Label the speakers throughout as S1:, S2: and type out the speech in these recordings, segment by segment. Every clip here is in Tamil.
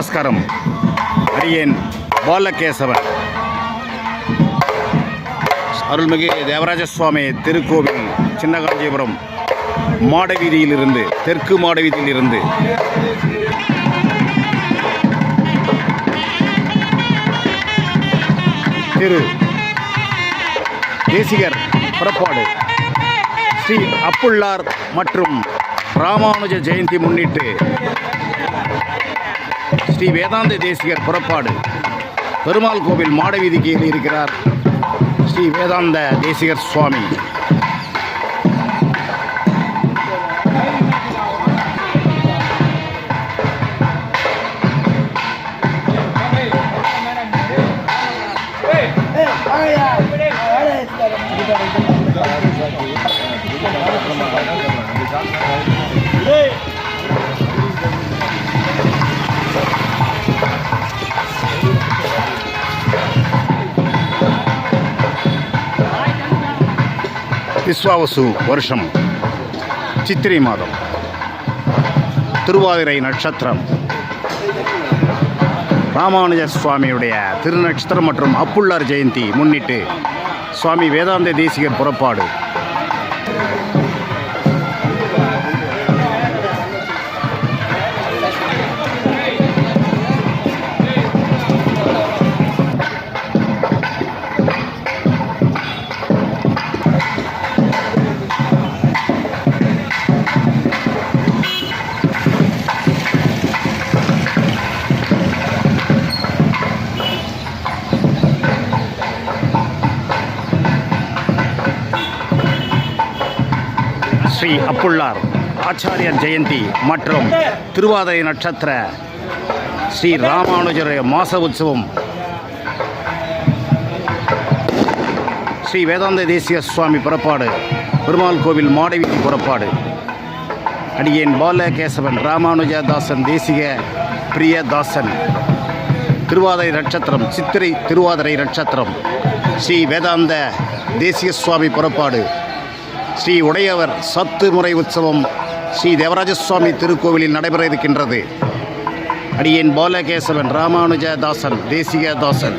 S1: நமஸ்காரம். அடியேன் பாலகேசவன். அருள்மிகு தேவராஜ சுவாமி திருக்கோவில் சின்னகாஞ்சிபுரம் மாடவீதியிலிருந்து தெற்கு மாடவீதியிலிருந்து. திரு. தேசிகர் புறப்பாடு. ஸ்ரீ அப்புள்ளார் மற்றும் ராமானுஜ ஜெயந்தி முன்னிட்டு ஸ்ரீ வேதாந்த தேசிகர் புறப்பாடு. பெருமாள் கோவில் மாடவீதிக்கு இருக்கிறார் ஸ்ரீ வேதாந்த தேசிகர் சுவாமி. விஸ்வாவசு வருஷம் சித்திரை மாதம் திருவாதிரை நட்சத்திரம். ராமானுஜ சுவாமியுடைய திருநட்சத்திரம் மற்றும் அப்புள்ளார் ஜெயந்தி முன்னிட்டு சுவாமி வேதாந்த தேசிகர் புறப்பாடு. ஸ்ரீ அப்புள்ளார் ஆச்சாரியர் ஜெயந்தி மற்றும் திருவாதிரை நட்சத்திர ஸ்ரீ ராமானுஜருடைய மாச உற்சவம். ஸ்ரீ வேதாந்த தேசிய சுவாமி புறப்பாடு பெருமாள் கோவில் மாடவீதி புறப்பாடு. அடியேன் பாலகேசவன் ராமானுஜதாசன் தேசிக பிரியதாசன். திருவாதிரை நட்சத்திரம் சித்திரை திருவாதிரை நட்சத்திரம். ஸ்ரீ வேதாந்த தேசிய சுவாமி புறப்பாடு. ஸ்ரீ உடையவர் சத்து முறை உற்சவம் ஸ்ரீ தேவராஜ சுவாமி திருக்கோவிலில் நடைபெற இருக்கின்றது. அடியேன் பாலகேசவன் ராமானுஜ தாசன் தேசிக தாசன்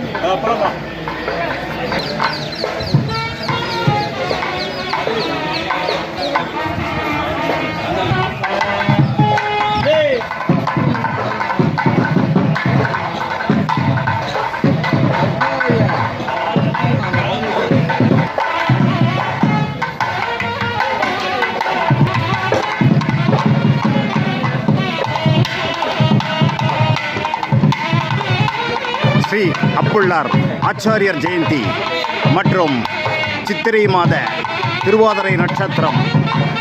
S1: ஆச்சாரியர் ஜெயந்தி மற்றும் சித்திரை மாத திருவாதிரை நட்சத்திரம்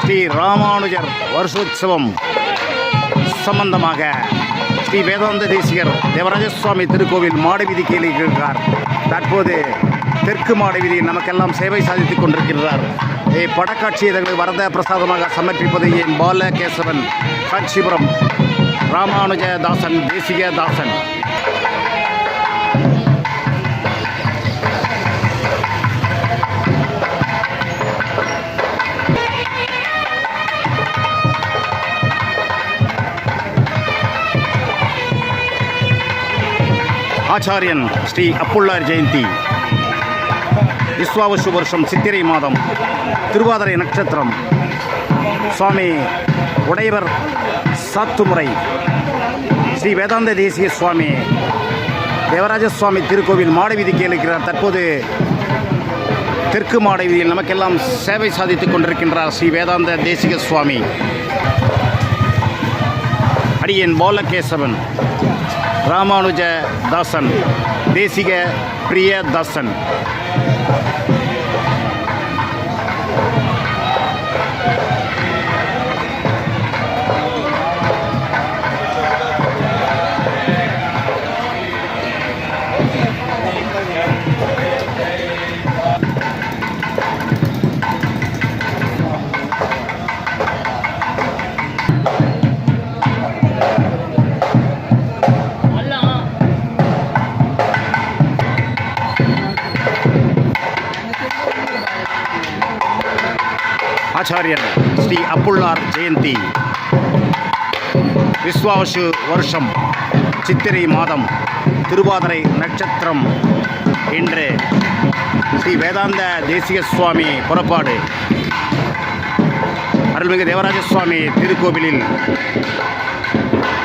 S1: ஸ்ரீ ராமானுஜர் வருஷோத்சவம் சம்பந்தமாக ஸ்ரீ வேதாந்த தேசிகர் தேவராஜ சுவாமி திருக்கோவில் மாடவீதிக்கு இருக்கிறார். தற்போது தெற்கு மாடு வீதி நமக்கெல்லாம் சேவை சாதித்துக் கொண்டிருக்கிறார். ஏ படக்காட்சி வரத பிரசாதமாக சமர்ப்பிப்பது என் பாலகேசவன் காஞ்சிபுரம் ராமானுஜதாசன் தேசிகதாசன் ஆச்சாரியன் ஸ்ரீ அப்புள்ளார் ஜெயந்தி. விஸ்வாவசு வருஷம் சித்திரை மாதம் திருவாதிரை நட்சத்திரம். சுவாமி உடையவர் சாத்துமுறை. ஸ்ரீ வேதாந்த தேசிய சுவாமி தேவராஜ சுவாமி திருக்கோவில் மாடவீதிக்கு இருக்கிறார் தற்போது தெற்கு மாடவீதியில் நமக்கெல்லாம் சேவை சாதித்துக் கொண்டிருக்கின்றார் ஸ்ரீ வேதாந்த தேசிக சுவாமி. அடியன் பாலகேசவன். ராமானுஜ தாசன் தேசிக பிரிய தாசன். ஆச்சாரியர் ஸ்ரீ அப்புள்ளார் ஜெயந்தி. விஸ்வாவசு வருஷம் சித்திரை மாதம் திருவாதிரை நட்சத்திரம் இன்று ஸ்ரீ வேதாந்த தேசிக சுவாமி புறப்பாடு. அருள்மிகு தேவராஜ சுவாமி திருக்கோவிலில்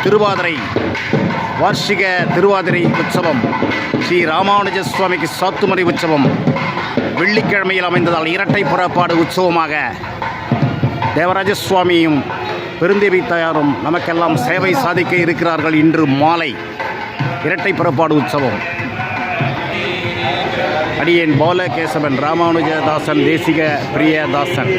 S1: திருவாதிரை வார்ஷிக திருவாதிரை உற்சவம் ஸ்ரீ ராமானுஜ சுவாமிக்கு சாத்துமறை உற்சவம் வெள்ளிக்கிழமையில் அமைந்ததால் இரட்டை புறப்பாடு உற்சவமாக தேவராஜ சுவாமியும் பெருந்தேவி தாயாரும் நமக்கெல்லாம் சேவை சாதிக்க இருக்கிறார்கள் இன்று மாலை. இரட்டை புறப்பாடு உற்சவம். அடியேன் பாலகேசவன் ராமானுஜதாசன் தேசிக பிரியதாசன்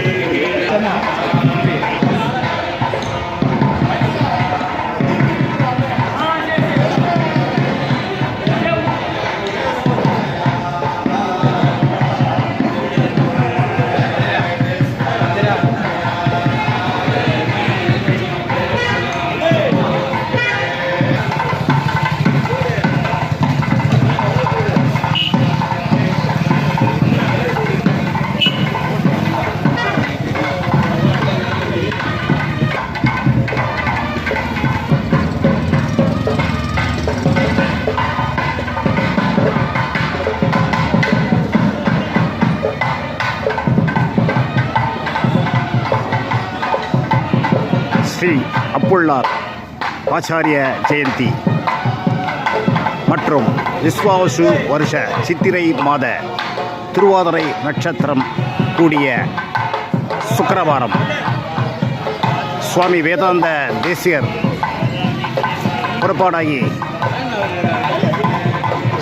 S1: ஸ்ரீ அப்புள்ளார் ஆச்சாரிய ஜெயந்தி மற்றும் விஸ்வாவசு வருஷ சித்திரை மாத திருவாதிரை நட்சத்திரம் கூடிய சுக்கரவாரம். சுவாமி வேதாந்த தேசியர் புறப்பாடாகி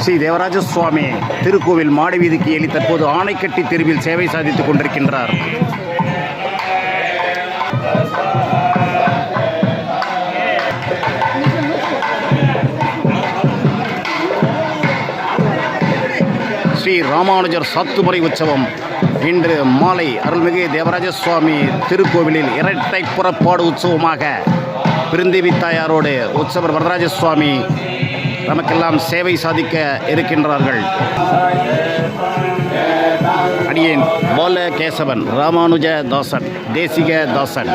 S1: ஸ்ரீ தேவராஜ சுவாமி திருக்கோவில் மாடி வீதிக்கு எலி தற்போது ஆணைக்கட்டி தெருவில் சேவை சாதித்துக் கொண்டிருக்கின்றார். ராமானுஜர் சத்துமுறை உற்சவம். இன்று மாலை அருள்மிகு தேவராஜ சுவாமி திருக்கோவிலில் இரட்டை புறப்பாடு உற்சவமாக பிருந்தேவி தாயாரோடு உற்சவர் வரதராஜ சுவாமி நமக்கெல்லாம் சேவை சாதிக்க இருக்கின்றார்கள். அடியேன் பால கேசவன் ராமானுஜ தாசன் தேசிக தாசன்.